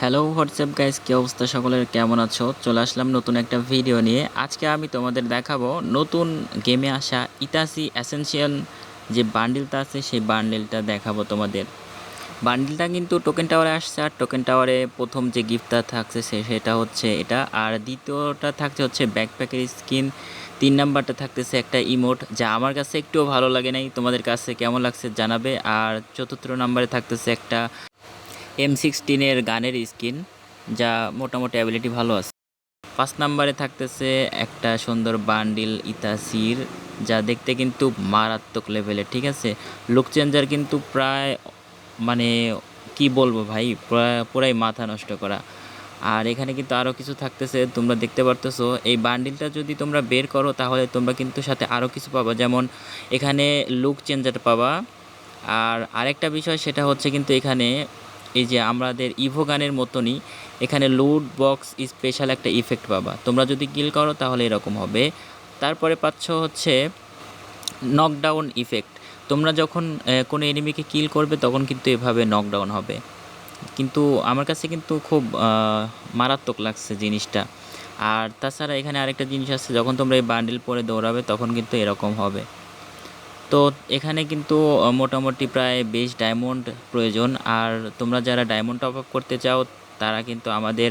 Hello WhatsApp guys কী অবস্থা সকলের? কেমন আছো? চলে আসলাম নতুন একটা ভিডিও নিয়ে। আজকে আমি তোমাদের দেখাবো নতুন গেমে আসা ইতাসি অ্যাসেনশিয়াল যে বান্ডিলটা আছে, সেই বান্ডিলটা দেখাবো তোমাদের। বান্ডিলটা কিন্তু টোকেন টাওয়ারে আসছে, আর টোকেন টাওয়ারে প্রথম যে গিফটটা থাকছে, সে সেটা হচ্ছে এটা। আর দ্বিতীয়টা থাকছে হচ্ছে ব্যাকপ্যাকের স্কিন তিন নাম্বারটা থাকতেছে একটা ইমোট যা আমার কাছে একটুও ভালো লাগে নাই। তোমাদের কাছে কেমন লাগছে জানাবে। আর চতুর্থ নাম্বারে থাকতেছে একটা এম সিক্সটিনের গানের স্কিন, যা মোটামুটি অ্যাবিলিটি ভালো আছে। পাঁচ নাম্বারে থাকতেছে একটা সুন্দর বান্ডিল ইতাসির যা দেখতে কিন্তু মারাত্মক লেভেলের ঠিক আছে? লুক চেঞ্জার কিন্তু প্রায় মানে কি বলব ভাই পুরাই মাথা নষ্ট করা। আর এখানে কিন্তু আরও কিছু থাকতেছে, তোমরা দেখতে পারতেছো। এই বান্ডিলটা যদি তোমরা বের করো, তাহলে তোমরা কিন্তু সাথে আরও কিছু পাবা। যেমন এখানে লুক চেঞ্জার পাবা। আর আরেকটা বিষয়, সেটা হচ্ছে কিন্তু এখানে এই যে আমাদের ইভো গানের মতনই এখানে লুট বক্স স্পেশাল একটা ইফেক্ট পাবা। তোমরা যদি কিল করো তাহলে এরকম হবে। তারপরে পাচ্ছ হচ্ছে নকডাউন ইফেক্ট তোমরা যখন কোনো এনিমিকে কিল করবে তখন কিন্তু এভাবে নকডাউন হবে। কিন্তু আমার কাছে কিন্তু খুব মারাত্মক লাগছে জিনিসটা। আর তাছাড়া এখানে আরেকটা জিনিস আছে, যখন তোমরা এই বান্ডিল পরে দৌড়াবে তখন কিন্তু এরকম হবে। তো এখানে কিন্তু মোটামুটি প্রায় বেশ ডায়মন্ড প্রয়োজন। আর তোমরা যারা ডায়মন্ড টপ আপ করতে চাও, তারা কিন্তু আমাদের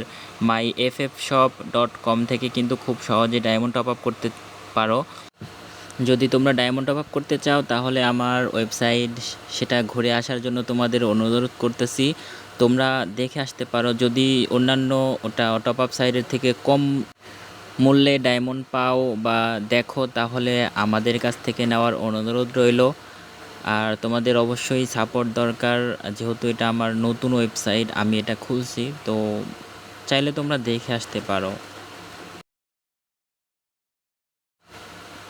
my F F shop dot com থেকে কিন্তু খুব সহজে ডায়মন্ড টপ আপ করতে পারো। যদি তোমরা ডায়মন্ড টপ আপ করতে চাও, তাহলে আমার ওয়েবসাইট সেটা ঘুরে আসার জন্য তোমাদের অনুরোধ করতেছি। তোমরা দেখে আসতে পারো। যদি অন্যান্য ওটা টপ আপ সাইডের থেকে কম মূল্যে ডায়মন্ড পাও বা দেখো তাহলে আমাদের কাছ থেকে নেওয়ার অনুরোধ রইল। আর তোমাদের অবশ্যই সাপোর্ট দরকার। যেহেতু এটা আমার নতুন ওয়েবসাইট আমি এটা খুলছি, তো চাইলে তোমরা দেখে আসতে পারো।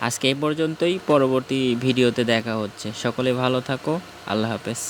আজকে এই পর্যন্তই, পরবর্তী ভিডিওতে দেখা হচ্ছে। সকলে ভালো থাকো, আল্লাহ হাফেজ।